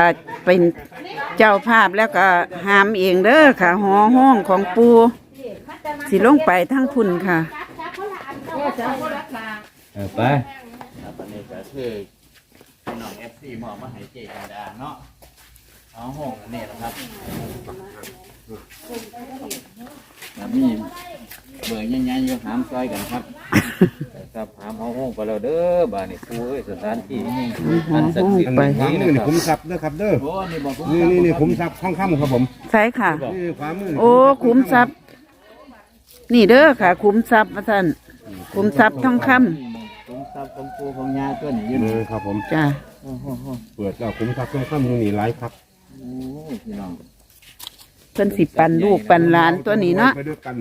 อ่าเป็นเจ้าภาพแล้วก็หามเองเด้อค่ะหอห้องของปูสิลงไปทั้งพุ่นค่ะเออไปครับอันนี้ก็คือพี่น้องเอฟซีมอบมาให้เจกันดาเนาะเอาห้องอันนี้นะครับ แล้วมีเบอร์ยังยังอยู่หามซอยกันครับ ครับหามเอาห้องไปแล้วเด้อบ้านนี้ปูเอ้ยสถานที่นี่อันศักดิ์สิทธิ์ไปขวามือนี่ขุมทรัพย์เด้อครับเด้อโอ้นี่บอกผมนี่นี่นี่ขุมทรัพย์ทองคำครับผมใช่ค่ะ นี่ขวามือนี่โอ้ คุ้มทรัพย์ นี่เด้อค่ะ คุ้มทรัพย์มาท่าน คุ้มทรัพย์ทองคผมทรัพย์ของปูของยาตัวนี้อยืนเออครับผมำจ้า โอ้โหโหเปิดแล้วขุมทรัพย์ทองคำมือนี่หลายครับโอ้พี่น้องเพิ่นสิปันลูกปันหลานตัวนี้เนาะไปด้วยกัน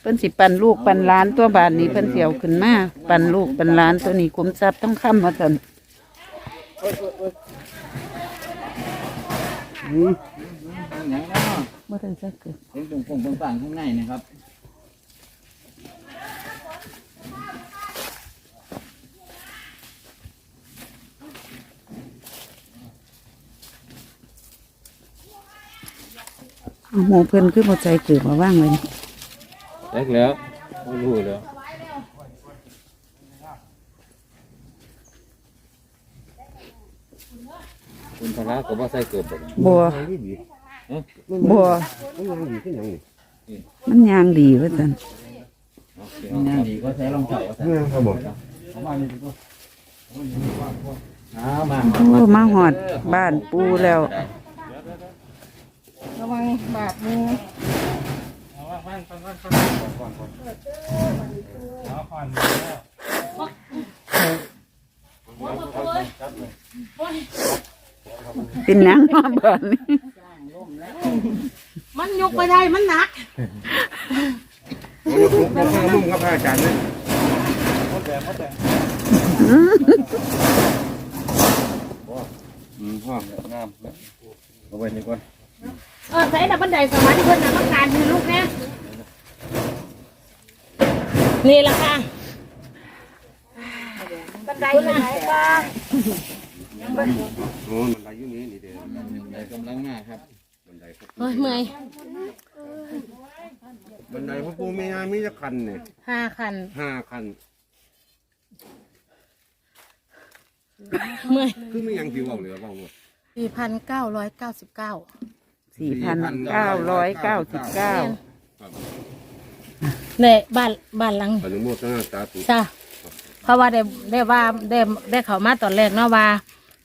เพิ่นสิปันลูกปันหลานตัวบานนี้เพิ่นเสียวขึ้นมาปันลูกปันหลานตัวนี้คุ้มทรัพย์ทองคำมาท่านอืมอย่างนั้นเนาะบ่ได้จักเกิด เห็นตรงปงปังๆข้างในนะครับ หมูเพิ่นคือบ่ใจเกิดมาว่างไว้นี่เล็กแล้วไม่รู้แล้วคุณพระก็บ่ใส่เกิดบ่ บัวดีดีบัวมันยังดีขึ้นอย่างนี้มันยางดีว่าท่านนี่ดีก็ใช้รองเท้านี่ครับผมเอามาโอ้มาหอดบ้านปูแล้ว ระวังบาดมือเป็นหนังมาบ้านนี้มันยกไปได้มันหนักมันจะขุมจะข้างมุ่งครับพระอาจารย์เนี่ยอืมพ่องามเอาไว้นี่ก่อน เออใส่ดับบันไดสมัยที่เพิ่นน่ะต้องการมีลูกแน่นี่ละค่ะบันไดไหนบ้างโอ้มันได้อยู่นี่นี่เด้อในกำลังมาครับบันไดพระเฮ้ยเมื่อยบันไดพระปูไม่งานมีจะคันเนี่ยห้าคันห้าคันเมื่อยคือไม่ยังผิวเอาเลยบ้างหมดสี่พันเก้าร้อยเก้าสิบเก้า สี่พันเก้าร้อยเก้าสิบเก้าเนี่ยบ้านบ้านหลังอนุโมทนาสาธุจ้าเพราะว่าได้ได้ว่าได้ได้เขามาตอนแรกเนาะว่า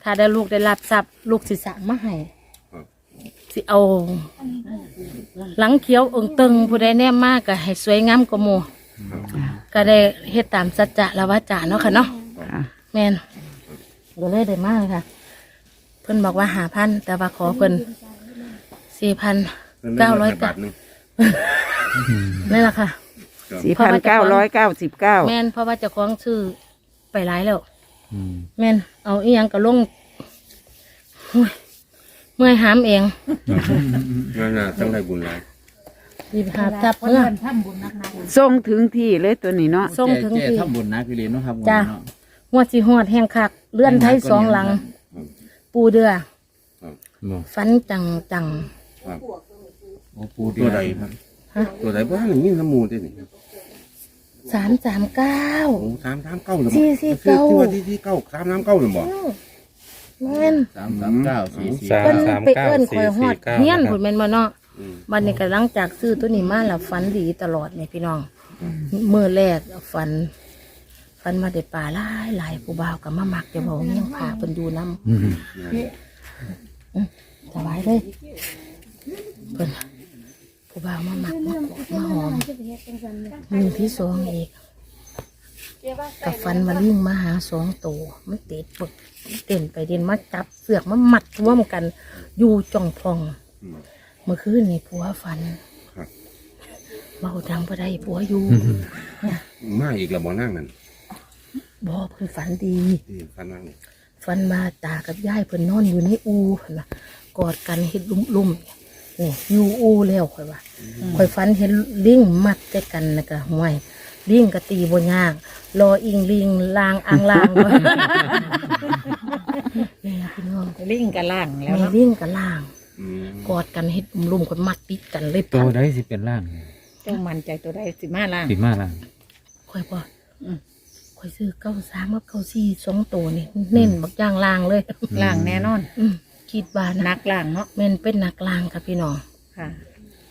ถ้าได้ลูกได้รับทรัพย์ลูกสิสร้างมาให้สิเอา หลังเขียวเอิงตึงผู้ใดแน่มากก็ให้สวยงามกว่าหมู่ก็ได้เฮ็ดตามสัจจะและวาจาเนาะค่ะเนาะค่ะแม่นก็เลยได้มากค่ะ เพิ่นบอกว่าหาพันแต่ว่าขอเพิ่น สี่พันเก้าร้อยบากัทหนึงนี่แหละค่ะ สี่พันเก้าร้อยเก้าสิบเก้าแม่นเพราะว่าเจะคล้าของชื่อไปหลายแล้วแม่นเอาอีหยังก็ลงโอ้ยเมื่อยหามเองงานน่ะตั้งได้บุญหลายหยิบหาจับเมื่อ ส่งถึงที่เลยตัวนี้เนาะ ส่งถึงเจ๊ที่ทำบุญนะพี่ลีนเนาะครับจ้ะ เนาะหัวสีหอดแห้งคักเลื่อนไทยสองหลัง ปูเดือฟันจังจัง ครับโอ้ปูตัวใดครับฮะ ตัวใดบ้านนี่น้ำมูลที่นี่สามสามเก้า โอ้สามสามเก้าเลยสี่สี่เก้า ที่ว่าที่ที่เก้าสามสามเก้าเลยบ่ แม่นสามสามเก้าสี่สี่สาม เพิ่นสามไปเก้าเอิ้นคสี่อยฮอสี่ดเก้าเฮียนนะคผุรับนแม่นบ่เนาะอืม บัดนี้ก็หลังจากซื้อตัวนี้มาแล้วฝันดีตลอดเนี่ยพี่น้องมื้อแรกฝันฝันมาได้ปลาหลายหลายผู้บ่าวก็มามักจะบอกยังพาเพิ่นอยู่นำสบายเลย เพิ่นผู้บ่าวมามักมากอดมาหอมมือที่สองอีกกับฟันมาลิงมาหาสองตัวมันเตะปึกมันเต้นไปเดินมาจับเสือกมามัดร่วมกัน อยู่จ่องพองอืมเมื่อคืนนี่ผัวฝันครับเบาดังบ่ได้ผัวอยู่มาอีกแล้วบ่นั่งนั่นบ่เพิ่นฝันดีที่ฟันนั่งนี่ฝันมาตากับยายเพิ่นนอนอยู่ในอูหั่นน่ะกอดกันเฮ็ดลุ่มๆ นี่อยู่อูแล้วค่อยว่าค่อยฝันเห็นลิงมัดใกล้กันแล้วก็ห้วยลิงก็ตีบ่ยากรออิงลิงลางอ่างลางนี่นะพี่น้องลิงกับล่างแล้วแม่เนาะเลี้ยงกับล่างอืมกอดกันเฮ็ดอุ้มลุมกันมัดติดกันเลยตัวพันใดสิเป็นล่างเจ้ามันใจตัวใดสิมาล่างสิมาล่าง ค่อยบ่อืม ค่อยซื้อเก้าสามกับเก้าสี่สองตัวนี่เน้นบักย่างล่างเลย ล่างแน่นอน อืม คิดว่านะนักล่างเนาะแม่นเป็นนักล่างค่ะพี่น้อง ค่ะ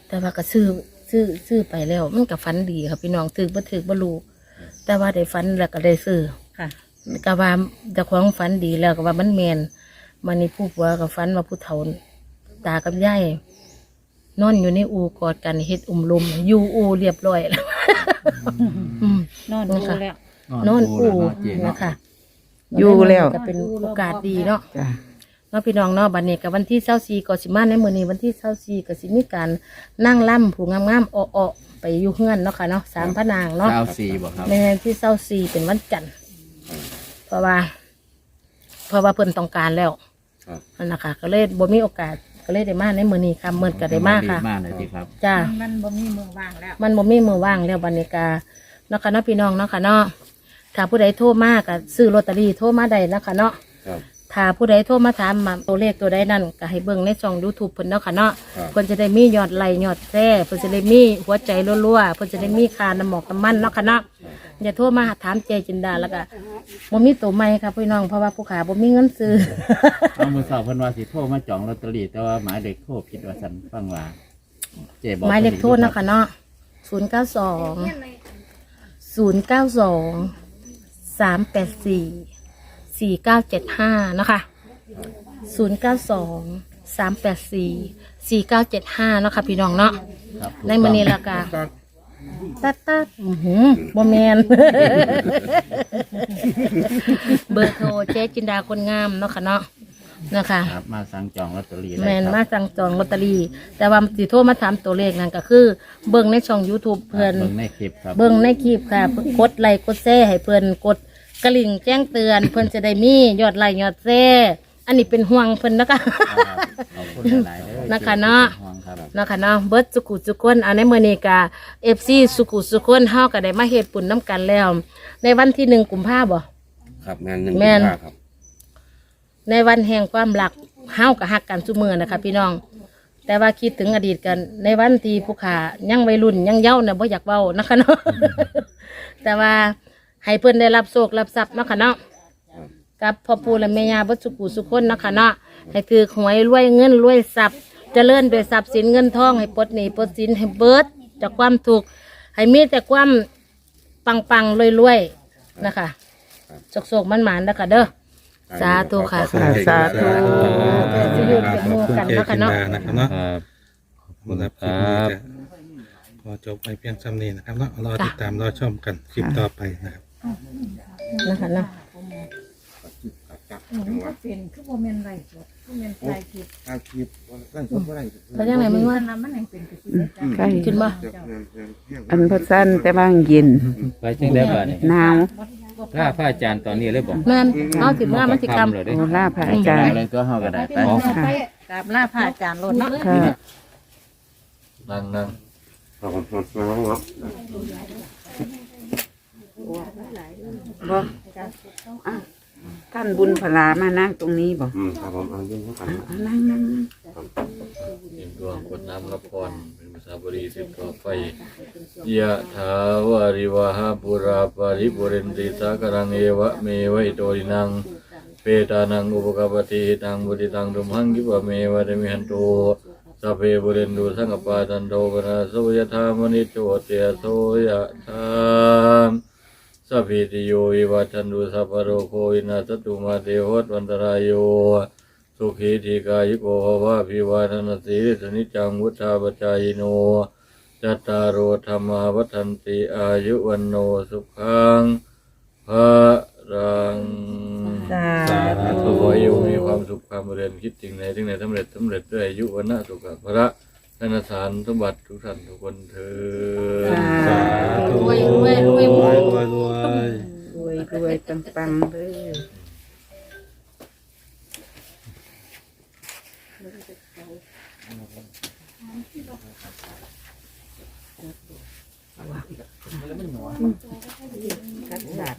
แต่ว่าก็ซื้อซื้อซื้อไปแล้ว มันก็ฝันดีค่ะพี่น้องถือบ่ถือบ่รู้แต่ว่าได้ฝันแล้วก็ได้ซื้อค่ะ ก็ว่าเจ้าของฝันดีแล้วก็ว่ามันแมนมันนี่ผู้ผัวก็ฝันว่าผู้เฒ่าตากับยายนอนอยู่ในอูกอดกันเฮ็ดอุ้มลุมอยู่อูเรียบร้อยแล้ว อืม นอนนี่ดูค่ะ แล้ว นอนอูแล้วเนาะเจ๊เนาะนะคะอยู่แล้ว ก็เป็นโอกาสดีเนาะ จ้ะ เนาะพี่น้องเนาะบัดนี้กับวันที่เช้าซีก็สิมาในมื้อนี้วันที่เช้าซีก็สิมีการนั่งล่ำผู้งามๆอ้อๆไปอยู่เฮือนเนาะค่ะเนาะสามพระนางเนาะเก้าสี่บ่ครับ ในวันที่เช้าซีเป็นวันจันทร์เพราะว่า เพราะว่าเพิ่นต้องการแล้วครับ นั่นนะคะก็เลยบ่มีโอกาสก็เลยได้มาในมื้อนี้ค่ะมื้อก็ได้มาค่ะมาเลยที่ครับ จ้า มันบ่มีมือว่างแล้ว มันบ่มีมือว่างแล้วบัดนี้กาเนาะค่ะเนาะพี่น้องเนาะค่ะเนาะถ้าผู้ใดโทรมาก็ซื้อลอตเตอรี่โทรมาได้นะคะเนาะครับ ถ้าผู้ใดโทรมาถามมาตัวเลขตัวใดนั่นก็ให้เบิ่งในช่อง YouTube เพิ่นเนาะค่ะเนาะครับ เพิ่นจะได้มียอดไลค์ยอดแชร์เพิ่นจะได้มีหัวใจรัวๆเพิ่นจะได้มีค่าน้ำหมอกน้ำมันเนาะค่ะเนาะอย่าโทรมาถามเจจินดาแล้วก็บ่มีตัวใหม่ค่ะพี่น้องเพราะว่าผู้ขาบ่มีเงินซื้อ เอามือสอบเพิ่นว่าสิโทรมาจองลอตเตอรี่แต่ว่าหมายเลขโทรผิดว่าซั่นฟังว่าเจ๊บอกหมายเลขโทษนะคะเนาะศูนย์เก้าสอง ศูนย์เก้าสอง สามแปดสี่ สี่เก้าเจ็ดห้านะคะศูนย์เก้าสองสามแปดสี่สี่เก้าเจ็ดห้าเนาะค่ะพี่น้องเนาะครับถูกในต้องมือนี้ละกาตัดตัดอือหือบ่แมน เบอร์โทรเจ๊จินดาคนงามเนาะค่ะเนาะนะคะ ครับมาสั่งจองลอตเตอรี่ได้แมนครับมาสั่งจองลอตเตอรี่ แต่ว่าสิโทรมาถามตัวเลขนั่นก็คือ เบิ่งในช่อง YouTube เพิ่น เบิ่งในคลิปครับ เบิ่งในคลิปค่ะกดไลค์กดแชร์ให้เพิ่นกด กระลิ่งแจ้งเตือน เพิ่นจะได้มียอดไลค์ยอดแชร์อันนี้เป็นห่วงเพิ่นนะคะครับขอบคุณหลายๆเด้อนะคะเนาะ ห่วงครับนะคะเนาะเบิดสุกุสุคนอันในมื้อนี้ก็ FC สุกุสุคนเฮาก็ได้มาเฮ็ดปุ่นน้ำกันแล้ว ในวันที่หนึ่งกุมภาบ่ ครับแม่นหนึ่งแม่น กุมภาครับ ในวันแห่งความรักเฮาก็ฮักกันซุมือนะคะพี่น้อง แต่ว่าคิดถึงอดีตกัน ในวันที่ผู้ขายังวัยรุ่นยังเย้าเนี่ยบ่อยากเว้านะคะเนาะ แต่ว่า ให้เพิ่นได้รับโชครับทรัพย์เนาะค่ะเนาะกับพ่อปู่และแม่ย่าเบ่สุขุสุขคนเนาะค่ะเนาะให้ถือหวยรวยเงินรวยทรัพย์เจริญด้วยทรัพย์สินเงินทองให้ปลดหนี้ปลดสินให้เบิดจากความทุกข์ให้มีแต่ความปังปังๆรวยๆนะคะโศกๆมันหมานๆนะคะเด้อ สาธุค่ะ ขอบณสาธุ จะอยู่เป็นหมู่กันขอบคุณเนาะเจค่ะจินเนาะดานะครับเนาะครับ สำหรับคลิปนี้ก็พอจบไปเพียงซ้ำนี้นะครับเนาะรอติดตามรอชมกันคลิปต่อไปนะครับ นะคะเนาะเป็นคือบ่แม่นไรคือแม่นไรคิดถ่ายคลิปไล่สดบ่ได้เขาจังไหนมึงว่ามันยังเป็นกระสิบใกล้ ขึ้นบ่เดี๋ยวแม่นแม่นแห้งอันพอสั้นแต่บางเย็นไปจังได้บ่นี่หนาวถ้าพระอาจารย์ตอนนี้เลยบ่แม่นเอาสิบห้ามันสิกรรมเลยเด้โอลาพระอาจารย์อะไรตัวเฮาก็ได้ไปค่ะกราบลาพระอาจารย์โลดเนาะค่ะนั่งนั่งครับผมครับ บ่อะท่านบุญพลามานั่งตรงนี้บ่อืมครับผมเอาเรื่องของกันเอานั่งนั่งนั่งเห็นดวงกดน้ำรับพรเป็นภาษาบาลีสิบต่อไปยะถาวาริวหาปุราปาริปุเรนติสากรังเอวะเมวะอิโตรินัง เปตานังอุปกปปติตังบุติตังดุมหังกิปะเมวะเดมิหันโตสัพเพบุเรนดูสังกปาตันโตปนะโสยธามณิโจเตโสยะธาม สัพพิติโยวิวัชันดูสัพพะโรโควินาสตุมาเตหตวันตรายโยสุขีทีกายิโกภวะพิวานนสีสนิจจังวุฒาปจายโนจัตตารโอธรรมาวัฒนติอายุวันโนสุขังพระรังสาขอให้อยู่มีความสุขความเจริญคิดจริงในที่ไหนสำเร็จสำเร็จด้วยอายุวันนะสุขภระธนสารสมบัติทุกท่านทุกคนเถิดสาธุรวยรวยรวยรวยรวยรวยรวยรวยปังปังเลย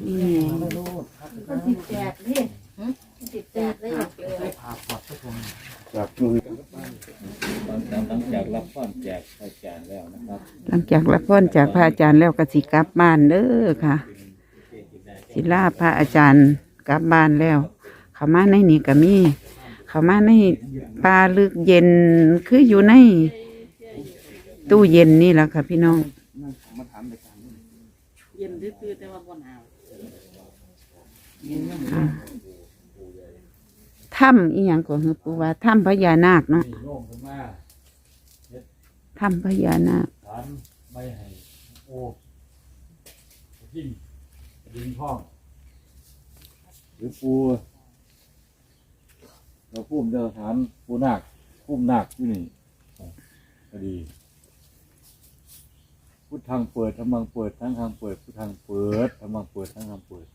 นี่คนสิแจกนี่จากมือ ตอนหลังจากรับพรแจกพระอาจารย์ แล้วนะครับหลังจากรับพรจากพระอาจารย์แล้วก็สิกลับบ้านเด้อค่ะสิลาพระอาจารย์กลับบ้านแล้ว เขามาในนี่ก็มีเขามาในปลาลึกเย็นคืออยู่ใน ตู้เย็นนี่แหละค่ะ พี่น้องถ้ำอีหยังก็คือปูว่าถ้ำพญานาคเนาะ โยงขึ้นมาถ้ำพญานาคฐานไม่ให้โอ้ทิ้งดินห้อง หรือปูเราพุ่มเดินฐานปูนาคพุ่มนาคที่นี่ก็ดี พุทธังเปิดธรรมังเปิดทั้งทางเปิดพุทธังเปิดธรรมังเปิดทั้งทางเปิด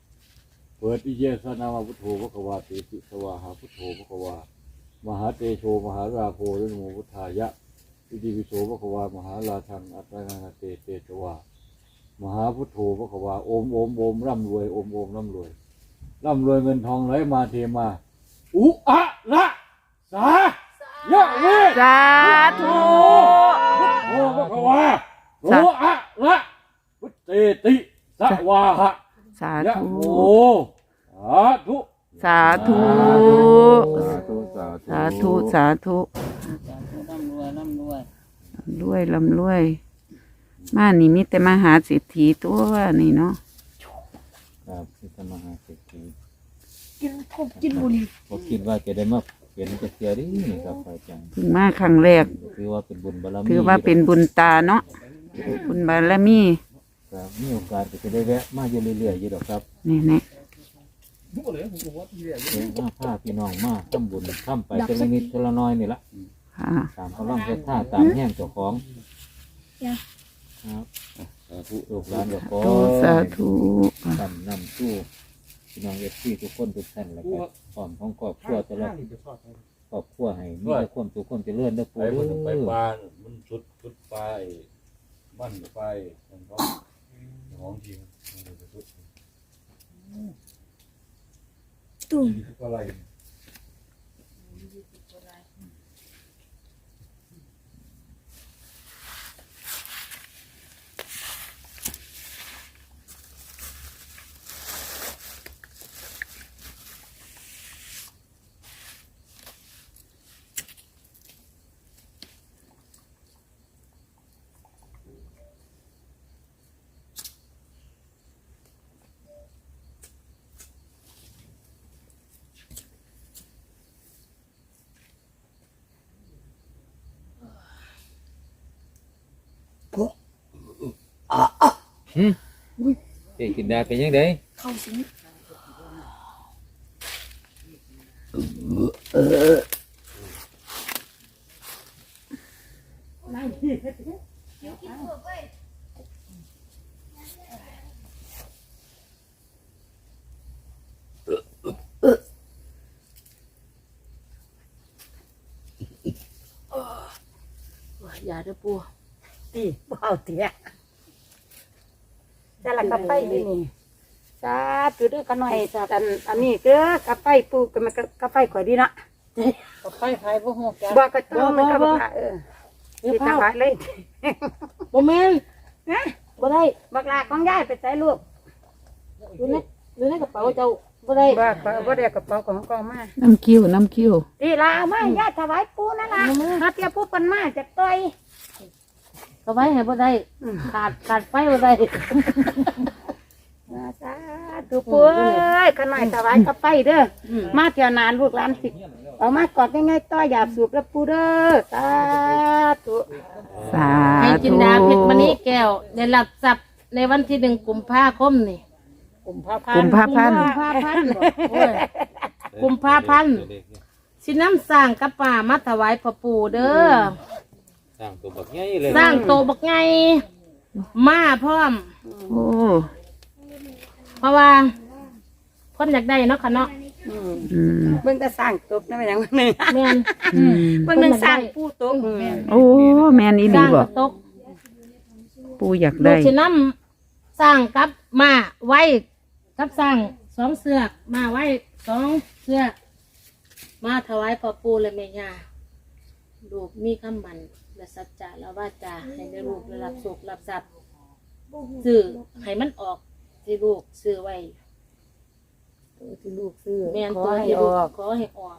เปิดอิเยสนามพุทโธพระกวาติสิสวาหาพุทโธพระกวามหาเตโชมหาราโพริโมพุทธายะ อิติวิโสพระกวามหาราชังอัตตนานาเตเตชวามหาพุทโธพระกวาโอมโอมโอมร่ำรวยโอมโอมร่ำรวยร่ำรวยเงินทองไหลมาเทมาอุอะละสายะเวสาธุโอ้พระกวาโออะละพุทเตติสวาหะสายะธุโมสาธุสาธุสาธุสาธุสาธุ สาธุ ร่ำรวยร่ำรวย รวยลำรวย มานี่มีแต่มาหาเศรษฐีตัวนี่เนาะครับที่จะมาหาเศรษฐีกินพบกินบุหรี่ผมคิดว่าจะได้มาเป็นจะเสียดีนี่ครับพระอาจารย์เพิ่งมาครั้งแรก ถือว่าเป็นบุญบารมีถือว่าเป็นบุญตาเนาะบุญบารมีครับมีโอกาสก็จะได้แวะมาอยู่เรื่อยๆอยู่ดอกครับนี่แน่เดี๋ยวมาพาพี่น้องมาทำบุญทำไปทีละนิดทีละน้อยนี่ละ ค่ะตามกำลังศรัทธาตามแห้งเจ้าของครับสาธุลูกหลานเจ้าของ โตสาธุค่ะนำนำสู้พี่น้องเอฟซีทุกคนทุกท่านแล้วก็พร้อมของครอบครัวตลอดครอบครัวให้มีแต่ความสุขความเจริญเด้อไปปู่มันเด้ไปอปลามันชุดชุดปลาไอ้มันไปมันก็ของจริงมันจะชุดตู้อะไร เอ๊ะกินดาเป็นยังไงอย่าเด้อปูตีเบาเตี้ย แต่ละกระไปนี่นี่สาธุเด้อกันหน่อยอันอันนี้เด้อกระไปปูกันมันกระไปข่อยดีเนาะก็ไปไผบ่ฮู้จักบ่ก็ต้องมันก็บ่เออเดี๋ยวสิพาถวายเลยบ่แม่นนะบ่ได้บักลาของยายไปใส่ลูกอยู่ในอยู่ในกระเป๋าเจ้าบ่ได้บ่ก็บ่ได้กระเป๋าของกองมาน้ำคิ้วน้ำคิ้วดีลาเอามาญาติถวายปูนั่นล่ะหาเตียปูเพิ่นมาจากต้อย ก็ไว้ให้บ่ได้ขาดขาดไฟบ่ได้สาธุปูเอ้ยขน่อยถวายกระไปเด้ออมาเที่ยวนานลูกหลานสิเอามากอดง่ายๆต่ออย่าสูบแล้วปูเด้อสาธุสาให้ธุจินดาเพชรมณีแก้วได้รับทรัพย์ในวันที่หนึ่งกุมภาคมนี่กุมภาพักุนมธ์ภาพันธ์กุมภาพันธ์โอ้ยกุมภาพันธ์สิน้ำสร้างกับป่ามาถวายพ่อปู่เด้อ สร้างตัวบักใหญ่เลยสร้างโตบักไงมาพร้อม โอ้เพราะว่าคนอยากได้เนาะค่ะเนาะอืมเบิ่งแต่สร้างตบนั่นเป็นหยังหนึงแม่นอืมเบิ่งนึงสร้างปูตบโอ้แม่นอีสหลีร้างบ่กระตกปูอยากลูได้กสิน้ำสร้างกับมาไว้กับสร้างสองเสือกมาไว้สองเสื้อมาถวายพ่อปู่และแม่ย่าลูกมีคำมัน และสัจจะและวาจาให้ได้ลูกได้รับสุขรับทรัพย์ซื้อให้มันออกที่ลูกซื้อไว้ที่ลูกซื้อแม่นขอตัวให้ที่อลูกอกขอให้ออก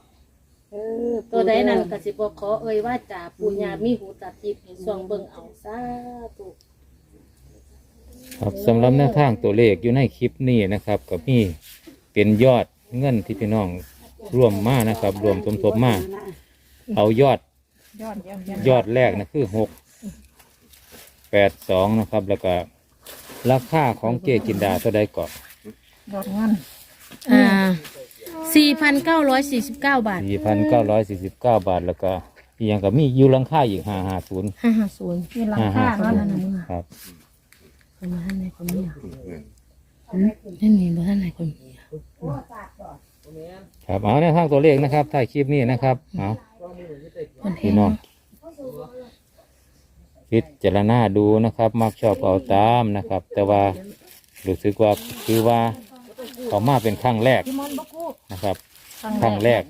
เออตัวใดนั้นก็สิบ่ขอเอ่ยว่าจ่าปูญามีหูตัดทิพย์ให้ส่องเบิ่งเอาสาธุครับสำหรับแนวทางตัวเลขอยู่ในคลิปนี้นะครับก็มีเป็นยอดเงินที่พี่น้องร่วมมานะครับ รวมสมทบมาเอายอด ยอดแรกนะคือหกแปดสองนะครับ แล้วก็ราคาของเกจินดาเท่าใดก่อนอ่าสี่พันเก้าร้อยสี่สิบเก้าบาทสี่พันเก้าร้อยสี่สิบเก้าบาท แล้วก็อีกอย่างก็มีอยู่หลังค่าอีกห้าห้าศูนย์ห้าห้าศูนย์ห้าห้าศูนย์ครับคนมาท่านไหนคนนี้นั่นนี่บ่ท่านไหนคนนี้ครับเอาแนวทางตัวเลขนะครับถ่ายคลิปนี้นะครับเอา คนเห็พี่นน้องพิจารณาดูนะครับ มักชอบเอาตามนะครับ แต่ว่ารู้สึกว่าคือว่าเขามาเป็นครั้งแรกนะครับ ครั้งแรก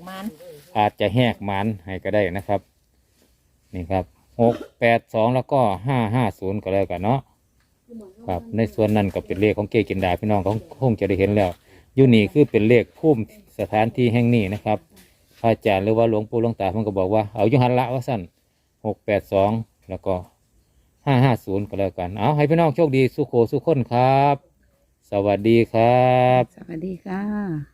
อาจจะแหกหมันให้ก็ได้นะครับ นี่ครับหกแปดสองแล้วก็ห้าห้าศูนย์ก็แล้วกันเนาะครับในส่วนนั้นก็เป็นเลขของเกกินดาพี่น้องเขาคงจะได้เห็นแล้วอยูนี่คือเป็นเลขพุ่มสถานที่แห่งนี้นะครับ พระอาจารย์หรือว่าหลวงปู่หลวงตาเพิ่นก็บอกว่าเอายุหันละว่าสั้นหกแปดสองแล้วก็ห้าห้าศูนย์ก็แล้วกัน เอาให้พี่น้องโชคดีสุขโขสุขคนครับ สวัสดีครับ สวัสดีค่ะ